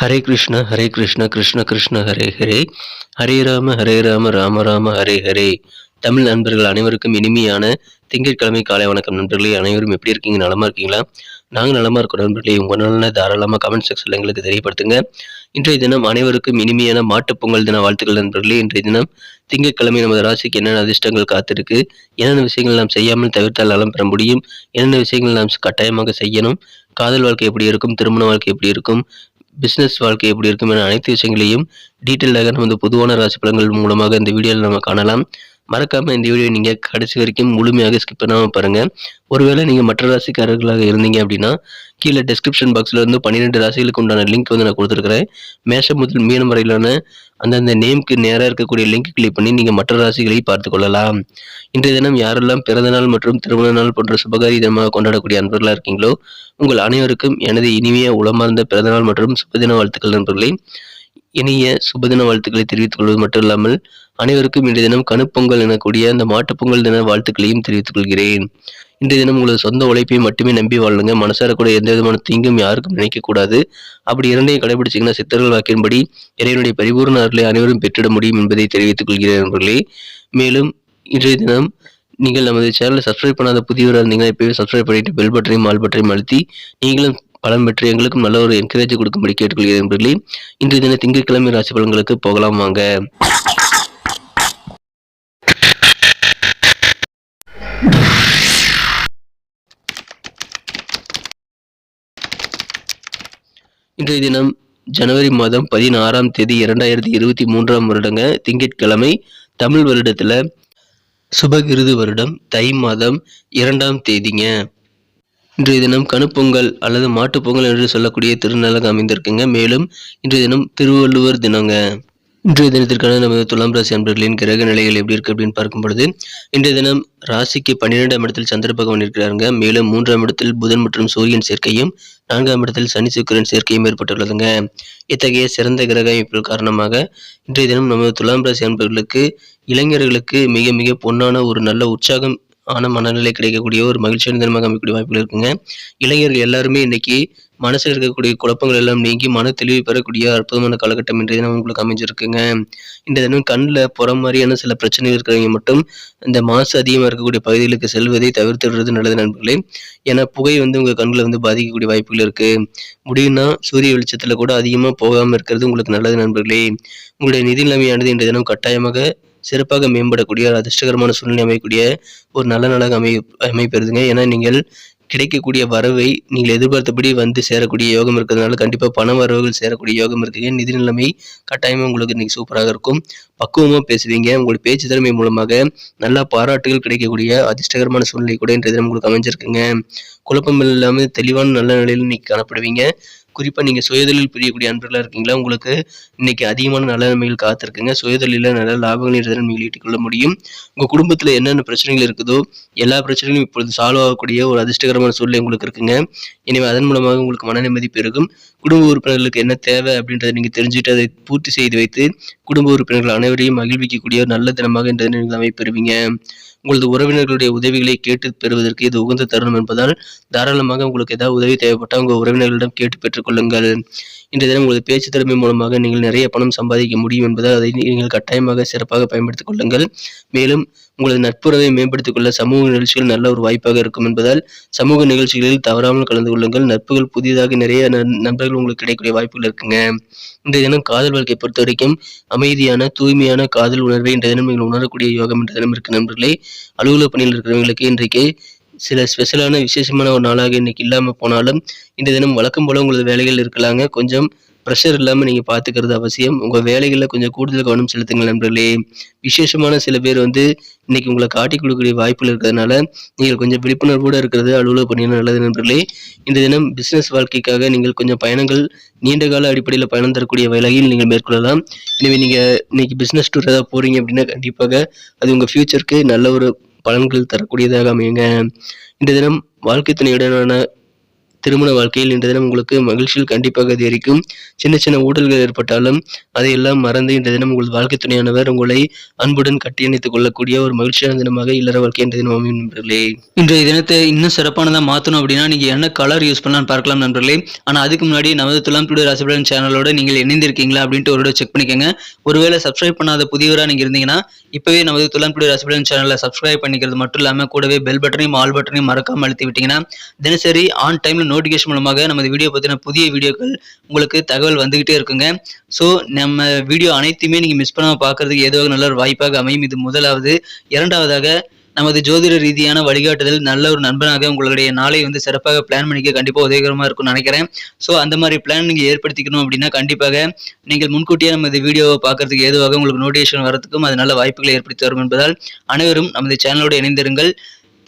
ஹரே கிருஷ்ண ஹரே கிருஷ்ண கிருஷ்ண கிருஷ்ண ஹரே ஹரே. ஹரே ராம ஹரே ராம ராம ராம ஹரே ஹரே. தமிழ் நண்பர்கள் அனைவருக்கும் இனிமையான திங்கட்கிழமை காலை வணக்கம் நண்பர்களே. அனைவரும் எப்படி இருக்கீங்க? நலமா இருக்கீங்களா? நாங்கள் நலமா இருக்கோம் நண்பர்களே. உங்கள் நல்ல தாராளமாக கமெண்ட் செக்ஷனில் எங்களுக்கு தெரியப்படுத்துங்க. இன்றைய தினம் அனைவருக்கும் இனிமையான மாட்டுப் பொங்கல் தின வாழ்த்துக்கள் நண்பர்களே. இன்றைய தினம் திங்கட்கிழமை நமது ராசிக்கு என்னென்ன அதிர்ஷ்டங்கள் காத்திருக்கு? என்னென்ன விஷயங்கள் நாம் செய்யாமல் தவிர்த்தால் நலம் பெற முடியும்? என்னென்ன விஷயங்கள் நாம் கட்டாயமாக செய்யணும்? காதல் வாழ்க்கை எப்படி இருக்கும்? திருமண வாழ்க்கை எப்படி இருக்கும்? பிஸ்னஸ் வாழ்க்கை எப்படி இருக்கும் என அனைத்து விஷயங்களையும் டீட்டெயிலாக நம்ம இந்த பொதுவான ராசி பலன்கள் மூலமாக இந்த வீடியோவில் நம்ம காணலாம். மறக்காமல் இந்த வீடியோ நீங்க கடைசி வரைக்கும் முழுமையாக ஸ்கிப் பண்ணாமல் பாருங்கள் ஒருவேளை நீங்க மற்ற ராசிக்காரர்களாக இருந்தீங்க அப்படின்னா கீழே டிஸ்கிரிப்ஷன் பாக்ஸ்ல இருந்து பன்னிரெண்டு ராசிகளுக்கு உண்டான லிங்க் வந்து நான் கொடுத்துருக்குறேன். மேஷம் முதல் மீனம் வரையிலான அந்தந்த நேம்க்கு நேராக இருக்கக்கூடிய லிங்க் கிளிக் பண்ணி நீங்க மற்ற ராசிகளை பார்த்து கொள்ளலாம். இன்றைய தினம் யாரெல்லாம் பிறந்த நாள் மற்றும் திருமண நாள் போன்ற சுபகாரி தினமாக கொண்டாடக்கூடிய அன்பர்களாக இருக்கீங்களோ உங்கள் அனைவருக்கும் எனது இனிமைய உளமார்ந்த பிறந்தநாள் மற்றும் சுபதின வாழ்த்துக்கள் நண்பர்களே. இனிய சுபதின வாழ்த்துக்களை தெரிவித்துக் கொள்வது மட்டும் இல்லாமல் அனைவருக்கும் இன்றைய தினம் கணுப்பொங்கல் எனக்கூடிய அந்த மாட்டுப்பொங்கல் தின வாழ்த்துக்களையும் தெரிவித்துக் கொள்கிறேன். இன்றைய தினம் உங்களது சொந்த உழைப்பை மட்டுமே நம்பி வாழுங்க. மனசார கூட எந்த விதமான தீங்கும் யாருக்கும் நினைக்கக்கூடாது அப்படி இரண்டையும் கடைபிடிச்சிங்கன்னா சித்தர்கள் வாக்கின்படி இறைவனுடைய பரிபூர்ண அருளை அனைவரும் பெற்றிட முடியும் என்பதை தெரிவித்துக் கொள்கிறேன் நண்பர்களே. மேலும் இன்றைய தினம் நீங்கள் நமது சேனலை சப்ஸ்கிரைப் பண்ணாத புதியவராக இருந்தீங்கன்னா இப்போவே சப்ஸ்கிரைப் பண்ணிட்டு பெல் பட்டனையும் ஆல் பட்டனையும் அழுத்தி நீங்களும் பலன் பெற்று எங்களுக்கும் நல்ல ஒரு என்கரேஜ் கொடுக்கும்படி கேட்டுக்கொள்கிறேன் நண்பர்களே இன்றைய தின திங்கட்கிழமை ராசி பலன்களுக்கு போகலாம் வாங்க. இன்றைய தினம் ஜனவரி மாதம் பதினாறாம் தேதி இரண்டாயிரத்தி இருபத்தி மூன்றாம் வருடங்க திங்கட்கிழமை தமிழ் வருடத்துல சுபகிருது வருடம் தை மாதம் இரண்டாம் தேதிங்க. இன்றைய தினம் கணுப்பொங்கல் அல்லது மாட்டுப்பொங்கல் என்று சொல்லக்கூடிய திருநாளாக அமைந்திருக்குங்க. மேலும் இன்றைய தினம் திருவள்ளுவர் தினங்க. இன்றைய தினத்திற்கான நமது துலாம் ராசி அன்பர்களின் கிரக நிலைகள் எப்படி இருக்கு அப்படின்னு பார்க்கும் பொழுது இன்றைய தினம் ராசிக்கு பன்னிரெண்டாம் இடத்தில் சந்திர பகவான் இருக்கிறாருங்க. மேலும் மூன்றாம் இடத்தில் புதன் மற்றும் சூரியன் சேர்க்கையும் நான்காம் இடத்தில் சனி சுக்கிரன் சேர்க்கையும் ஏற்பட்டுள்ளதுங்க. இத்தகைய சிறந்த கிரக அமைப்புகள் காரணமாக இன்றைய தினம் நமது துலாம் ராசி அன்பர்களுக்கு இளைஞர்களுக்கு மிக மிக பொன்னான ஒரு நல்ல உற்சாகம் ஆன மனநிலை கிடைக்கக்கூடிய ஒரு மகிழ்ச்சியான தினமாக அமைக்கக்கூடிய வாய்ப்புகள் இருக்குங்க. இளைஞர்கள் எல்லாருமே இன்னைக்கு மனசில் இருக்கக்கூடிய குழப்பங்கள் எல்லாம் நீங்கி மன தெளிவு பெறக்கூடிய அற்புதமான காலகட்டம் இன்றைய தினம் உங்களுக்கு அமைஞ்சிருக்குங்க. இந்த தினம் கண்ணில் புற மாதிரியான சில பிரச்சனைகள் இருக்கிறவங்க மட்டும் இந்த மாசு அதிகமாக இருக்கக்கூடிய பகுதிகளுக்கு செல்வதை தவிர்த்துடுறது நல்லது நண்பர்களே. ஏன்னா புகை வந்து உங்கள் கண்களை வந்து பாதிக்கக்கூடிய வாய்ப்புகள் இருக்கு. முடியும்னா சூரிய வெளிச்சத்தில் கூட அதிகமாக போகாமல் இருக்கிறது உங்களுக்கு நல்லது நண்பர்களே. உங்களுடைய நிதி நிலைமையானது இன்றைய தினம் கட்டாயமாக சிறப்பாக மேம்படக்கூடிய ஒரு அதிர்ஷ்டகரமான சூழ்நிலை அமையக்கூடிய ஒரு நல்ல நாளாக அமை அமைப்பெறுதுங்க ஏன்னா நீங்கள் கிடைக்கக்கூடிய வரவை நீங்கள் எதிர்பார்த்தபடி வந்து சேரக்கூடிய யோகம் இருக்கிறதுனால கண்டிப்பாக பண வரவுகள் சேரக்கூடிய யோகம் இருக்குங்க. நிதி நிலைமை கட்டாயமாக உங்களுக்கு இன்னைக்கு சூப்பராக இருக்கும். பக்குவமாக பேசுவீங்க. உங்களுடைய பேச்சு திறமை மூலமாக நல்லா பாராட்டுகள் கிடைக்கக்கூடிய அதிர்ஷ்டகரமான சூழ்நிலை கூட இன்றைய தினம் உங்களுக்கு அமைஞ்சிருக்குங்க. குழப்பம் இல்லாமல் தெளிவான நல்ல நிலையில் இன்னைக்கு காணப்படுவீங்க. குறிப்பாக நீங்கள் சுயதொழில் புரியக்கூடிய அன்பர்களாக இருக்கீங்களா? உங்களுக்கு இன்னைக்கு அதிகமான நல்ல நன்மைகள் காத்திருக்குங்க. சுயதொழிலில் நல்ல லாபங்கள் இன்றைய தினம் நீங்கள் ஈட்டிக்கொள்ள முடியும். உங்கள் குடும்பத்தில் என்னென்ன பிரச்சனைகள் இருக்குதோ எல்லா பிரச்சனைகளும் இப்பொழுது சால்வ் ஆகக்கூடிய ஒரு அதிர்ஷ்டகரமான சூழ்நிலை உங்களுக்கு இருக்குங்க. எனவே அதன் மூலமாக உங்களுக்கு மன நிம்மதி பெருகும். குடும்ப உறுப்பினர்களுக்கு என்ன தேவை அப்படின்றத நீங்கள் தெரிஞ்சுட்டு அதை பூர்த்தி செய்து வைத்து குடும்ப உறுப்பினர்கள் அனைவரையும் மகிழ்விக்கக்கூடிய ஒரு நல்ல தினமாக இன்றைய நீங்கள் அமைப்பெறுவீங்க உங்களது உறவினர்களுடைய உதவிகளை கேட்டு பெறுவதற்கு இது உகந்த தருணம் என்பதால் தாராளமாக உங்களுக்கு ஏதாவது உதவி தேவைப்பட்டால் உங்கள் உறவினர்களிடம் கேட்டு பெற்றுக்கொள்ளுங்கள். இன்றைய தினம் உங்களது பேச்சு திறமை மூலமாக நீங்கள் நிறைய பணம் சம்பாதிக்க முடியும் என்பதால் அதை நீங்கள் கட்டாயமாக சிறப்பாக பயன்படுத்திக் கொள்ளுங்கள். மேலும் உங்களது நட்புறவை மேம்படுத்திக் கொள்ள சமூக நிகழ்ச்சிகள் நல்ல ஒரு வாய்ப்பாக இருக்கும் என்பதால் சமூக நிகழ்ச்சிகளில் தவறாமல் கலந்து கொள்ளுங்கள். நட்புகள் புதிதாக நிறைய நண்பர்கள் உங்களுக்கு கிடைக்கக்கூடிய வாய்ப்புகள் இருக்குங்க. இன்றைய தினம் காதல் வாழ்க்கையை பொறுத்த வரைக்கும் அமைதியான தூய்மையான காதல் உணர்வை இன்றைய தினம் நீங்கள் உணரக்கூடிய யோகம் என்ற தினம் இருக்கு நண்பர்களே. அலுவலக பணியில் இருக்கிறவங்களுக்கு இன்றைக்கு சில ஸ்பெஷலான விசேஷமான ஒரு நாளாக இன்னைக்கு இல்லாமல் போனாலும் இந்த தினம் வழக்கம் போல உங்களது வேலைகள் இருக்கலாங்க. கொஞ்சம் ப்ரெஷர் இல்லாமல் நீங்கள் பார்த்துக்கிறது அவசியம். உங்கள் வேலைகளில் கொஞ்சம் கூடுதல் கவனம் செலுத்துங்கள் நண்பர்களே. விசேஷமான சில பேர் வந்து இன்னைக்கு உங்களை காட்டி கொடுக்கக்கூடிய வாய்ப்புகள் இருக்கிறதுனால நீங்கள் கொஞ்சம் விழிப்புணர்வோடு இருக்கிறது அலுவலக பணியில் நல்லது நண்பர்களே. இந்த தினம் பிஸ்னஸ் வாழ்க்கைக்காக நீங்கள் கொஞ்சம் பயணங்கள் நீண்ட கால அடிப்படையில் பயணம் தரக்கூடிய வேலையில் நீங்கள் மேற்கொள்ளலாம். எனவே நீங்கள் இன்னைக்கு பிஸ்னஸ் டூர் ஏதாவது போகிறீங்க அப்படின்னா கண்டிப்பாக அது உங்கள் ஃபியூச்சருக்கு நல்ல ஒரு பலன்கள் தரக்கூடியதாக அமையுங்க. இந்த தினம் வாழ்க்கை துணையுடனான திருமண வாழ்க்கையில் இன்றைய தினம் உங்களுக்கு மகிழ்ச்சியில் கண்டிப்பாக அதிகரிக்கும். சின்ன சின்ன ஊடல்கள் ஏற்பட்டாலும் அதையெல்லாம் மறந்து இன்றைய தினம் உங்கள் வாழ்க்கை துணையானவர் உங்களை அன்புடன் கட்டியணைத்துக் கொள்ளக்கூடிய ஒரு மகிழ்ச்சியான தினமாக இல்லற வாழ்க்கை இன்றைய தினம் அமையும் நண்பர்களே. இன்றைய தினத்தை இன்னும் சிறப்பானதாக மாற்றணும் அப்படின்னா நீங்கள் என்ன கலர் யூஸ் பண்ணலாம்னு பார்க்கலாம் நண்பர்களே. ஆனால் அதுக்கு முன்னாடி நமது துலாம் டுடே ராசிபலன் சேனலோட நீங்கள் இணைந்திருக்கீங்களா அப்படின்ட்டு ஒரு செக் பண்ணிக்கோங்க. ஒருவேளை சப்ஸ்கிரைப் பண்ணாத புதியவராக நீங்கள் இருந்தீங்கன்னா இப்போவே நமது துலாம் டுடே ராசிபலன் சேனலை சப்ஸ்கிரைப் பண்ணிக்கிறது மட்டும் இல்லாமல் கூடவே பெல் பட்டனையும் ஆல் பட்டனையும் மறக்காமல் அழுத்தி விட்டீங்கன்னா தினசரி ஆன் டைமில் நோட்டிஃபிகேஷன் மூலமாக நமது வீடியோ பற்றின புதிய வீடியோக்கள் உங்களுக்கு தகவல் வந்துக்கிட்டே இருக்குங்க. ஸோ நம்ம வீடியோ அனைத்துமே நீங்கள் மிஸ் பண்ணாமல் பார்க்கறதுக்கு ஏதோ நல்ல ஒரு வாய்ப்பாக அமையும். இது முதலாவது. இரண்டாவதாக நமது ஜோதிட ரீதியான வழிகாட்டுதல் நல்ல ஒரு நண்பனாக உங்களுடைய நாளை வந்து சிறப்பாக பிளான் பண்ணிக்க கண்டிப்பாக உதவிகரமாக இருக்கும்னு நினைக்கிறேன். ஸோ அந்த மாதிரி பிளான் நீங்கள் ஏற்படுத்திக்கணும் அப்படின்னா கண்டிப்பாக நீங்கள் முன்கூட்டியே நமது வீடியோவை பார்க்கறதுக்கு ஏதுவாக உங்களுக்கு நோட்டிஃபிகேஷன் வரதுக்கும் அது நல்ல வாய்ப்புகளை ஏற்படுத்தி வரும் என்பதால் அனைவரும் நமது சேனலோடு இணைந்திருங்கள்.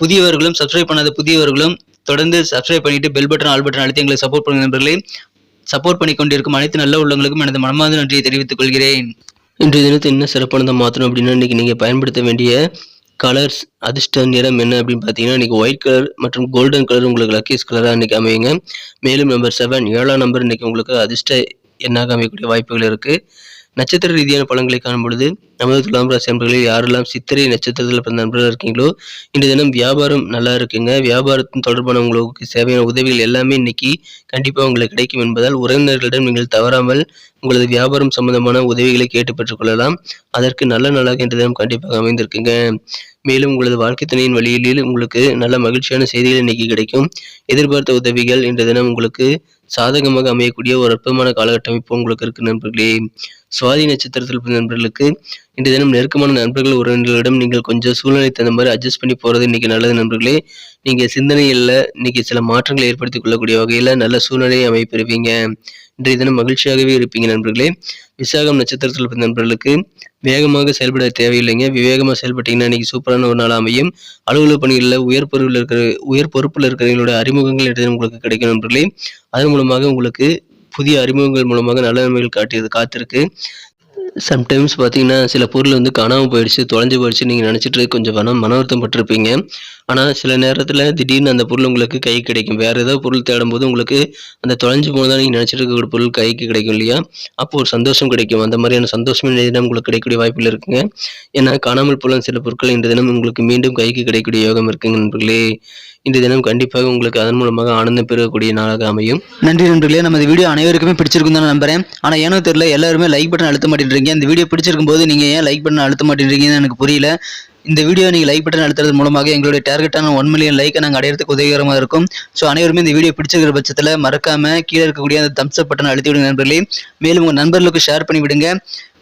புதியவர்களும் சப்ஸ்கிரைப் பண்ணாத புதியவர்களும் தொடர்ந்து சப்ஸ்கிரைப் பண்ணிட்டு பெல் பட்டன் ஆல் பட்டன் அழுத்தி எங்களை சப்போர்ட் பண்ணுங்க நண்பர்களே. சப்போர்ட் பண்ணி கொண்டிருக்கும் அனைத்து நல்ல உள்ளவங்களுக்கும் எனது மனமார்ந்த நன்றியை தெரிவித்துக் கொள்கிறேன். இன்றைய தினத்தை என்ன சிறப்பானதை மாற்றணும் அப்படின்னா இன்றைக்கி நீங்கள் பயன்படுத்த வேண்டிய கலர்ஸ் அதிர்ஷ்ட நிறம் என்ன அப்படின்னு பார்த்தீங்கன்னா இன்றைக்கி ஒயிட் கலர் மற்றும் கோல்டன் கலர் உங்களுக்கு லக்கீஸ் கலராக இன்றைக்கி அமையுங்க. மேலும் நம்பர் செவன் ஏழாம் நம்பர் இன்றைக்கி உங்களுக்கு அதிர்ஷ்ட எண்ணாக அமையக்கூடிய வாய்ப்புகள் இருக்குது நட்சத்திர ரீதியான பலன்களை காணும் பொழுது நமது துலாம் ராசி நண்பர்களில் யாரெல்லாம் சித்திரை நட்சத்திரத்தில் பிறந்த நண்பர்கள் இருக்கீங்களோ இன்று தினம் வியாபாரம் நல்லா இருக்குங்க. வியாபாரத்தின் தொடர்பான உங்களுக்கு தேவையான உதவிகள் எல்லாமே இன்னைக்கு கண்டிப்பாக உங்களுக்கு கிடைக்கும் என்பதால் உறவினர்களிடம் நீங்கள் தவறாமல் உங்களது வியாபாரம் சம்பந்தமான உதவிகளை கேட்டு பெற்றுக்கொள்ளலாம் அதற்கு நல்ல நாளாக இன்று தினம் கண்டிப்பாக அமைந்திருக்குங்க. மேலும் உங்களது வாழ்க்கை துணையின் வழியில் உங்களுக்கு நல்ல மகிழ்ச்சியான செய்திகள் இன்னைக்கு கிடைக்கும். எதிர்பார்த்த உதவிகள் இன்றைய தினம் உங்களுக்கு சாதகமாக அமையக்கூடிய ஒரு அற்புதமான காலகட்டமைப்பு உங்களுக்கு இருக்கு நண்பர்களே. சுவாதி நட்சத்திரத்தில் பிறந்த நண்பர்களுக்கு இன்றைய தினம் நெருக்கமான நண்பர்கள் உறவினர்களிடம் நீங்கள் கொஞ்சம் சூழ்நிலை தகுந்த மாதிரி அட்ஜஸ்ட் பண்ணி போகிறது இன்னைக்கு நல்லது நண்பர்களே. நீங்கள் சிந்தனையில் இன்னைக்கு சில மாற்றங்களை ஏற்படுத்திக் கொள்ளக்கூடிய வகையில் நல்ல சூழ்நிலையை அமைப்பெறுவீங்க. இன்றைய தினம் மகிழ்ச்சியாகவே இருப்பீங்க நண்பர்களே. விசாகம் நட்சத்திரத்தில் பிறந்த நண்பர்களுக்கு வேகமாக செயல்பட தேவையில்லைங்க. விவேகமாக செயல்பட்டீங்கன்னா இன்னைக்கு சூப்பரான ஒரு நாள் அமையும். அலுவலக பணிகளில் உயர் பொருளில் இருக்கிற உயர் பொறுப்பில் இருக்கிறவங்களோட அறிமுகங்கள் எடுத்து உங்களுக்கு கிடைக்கும் நண்பர்களே. அதன் மூலமாக உங்களுக்கு புதிய அறிமுகங்கள் மூலமாக நல்ல நன்மைகள் காட்டியது காத்திருக்கு. சம்டைம்ஸ் பார்த்தீங்கன்னா சில பொருள் வந்து காணாமல் போயிடுச்சு தொலைஞ்சு போயிடுச்சு நீங்கள் நினச்சிட்டு கொஞ்சம் மன மன வருத்தம் பட்டிருப்பீங்க. ஆனால் சில நேரத்தில் திடீர்னு அந்த பொருள் உங்களுக்கு கை கிடைக்கும். வேறு ஏதாவது பொருள் தேடும்போது உங்களுக்கு அந்த தொலைஞ்சு போனதாக நீங்கள் நினச்சிட்டு இருக்கிற பொருள் கைக்கு கிடைக்கும் இல்லையா? அப்போ ஒரு சந்தோஷம் கிடைக்கும். அந்த மாதிரியான சந்தோஷமே இன்றைய தினம் உங்களுக்கு கிடைக்கக்கூடிய வாய்ப்பில் இருக்குங்க. ஏன்னா காணாமல் போன சில பொருட்கள் இந்த தினம் உங்களுக்கு மீண்டும் கைக்கு கிடைக்கக்கூடிய யோகம் இருக்குங்க நண்பர்களே. இந்த தினம் கண்டிப்பாக உங்களுக்கு அதன் மூலமாக ஆனந்தம் பெறக்கூடிய நாளாக அமையும். நன்றி நண்பர்களே. நம்ம வீடியோ அனைவருக்குமே பிடிச்சிருக்கும் தான் நம்புறேன். ஆனால் ஏனோ தெரியல எல்லாருமே லைக் பட்டன் அழுத்த மாட்டேன்றீங்க. இந்த வீடியோ பிடிச்சிருக்கும் போது நீங்கள் ஏன் லைக் பட்டன் அழுத்த மாட்டேன்றீங்கன்னு எனக்கு புரியல. இந்த வீடியோ நீங்கள் லைக் பட்டன் அழுத்துறது மூலமாக எங்களுடைய டார்கெட்டான ஒன் மில்லியன் லைக்கை நாங்கள் அடையிறதுக்கு உதவிகரமாக இருக்கும். ஸோ அனைவருமே இந்த வீடியோ பிடிச்சிருக்கிற பட்சத்தில் மறக்காம கீழே இருக்கக்கூடிய அந்த தம்ஸ் அப் பட்டன் அழுத்தி விடுங்க நண்பர்களே. மேலும் உங்கள் நண்பர்களுக்கு ஷேர் பண்ணி விடுங்க.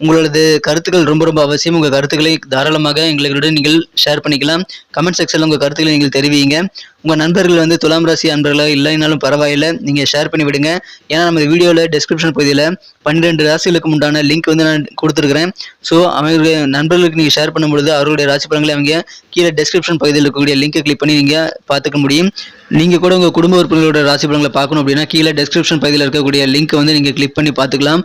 உங்களது கருத்துக்கள் ரொம்ப ரொம்ப அவசியம். உங்கள் கருத்துக்களை தாராளமாக எங்களுடன் நீங்கள் ஷேர் பண்ணிக்கலாம். கமெண்ட் செக்ஷனில் உங்கள் கருத்துக்களை நீங்கள் தெரிவிங்க. உங்கள் நண்பர்கள் வந்து துலாம் ராசி அன்பர்களாக இல்லைனாலும் பரவாயில்லை. நீங்கள் ஷேர் பண்ணி விடுங்க. ஏன்னா நம்ம வீடியோவில் டெஸ்கிரிப்ஷன் பகுதியில் பன்னிரெண்டு ராசிகளுக்கு உண்டான லிங்க் வந்து நான் கொடுத்துருக்குறேன். ஸோ அவங்களுடைய நண்பர்களுக்கு நீங்கள் ஷேர் பண்ணும்பொழுது அவர்களுடைய ராசி பலன்களை அவங்க கீழே டெஸ்கிரிப்ஷன் பகுதியில் இருக்கக்கூடிய லிங்கை கிளிக் பண்ணி நீங்கள் பார்த்துக்க முடியும். நீங்கள் கூட உங்கள் குடும்ப உறுப்பினர்களோட ராசி பலன்களை பார்க்கணும் அப்படின்னா கீழே டெஸ்கிரிப்ஷன் பகுதியில் இருக்கக்கூடிய லிங்க்கை வந்து நீங்கள் கிளிக் பண்ணி பார்த்துக்கலாம்.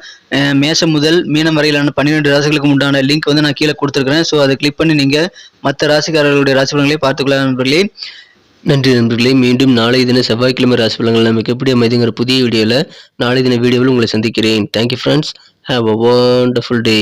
மேஷம் முதல் மீனம் வரையிலான பன்னிரெண்டு ராசிகளுக்கு உண்டான லிங்க் வந்து நான் கீழே கொடுத்துருக்குறேன். ஸோ அதை கிளிக் பண்ணி நீங்கள் மற்ற ராசிக்காரர்களுடைய ராசி பலன்களை பார்த்துக்கலாம் நண்பர்களே. நன்றி நண்பர்களே. மீண்டும் நாளை தின செவ்வாய்க்கிழமை ராசி பலன்கள் நமக்கு எப்படி அமைதுங்கிற புதிய வீடியோவில் நாளை தின வீடியோவில் உங்களை சந்திக்கிறேன். Thank you friends have a wonderful day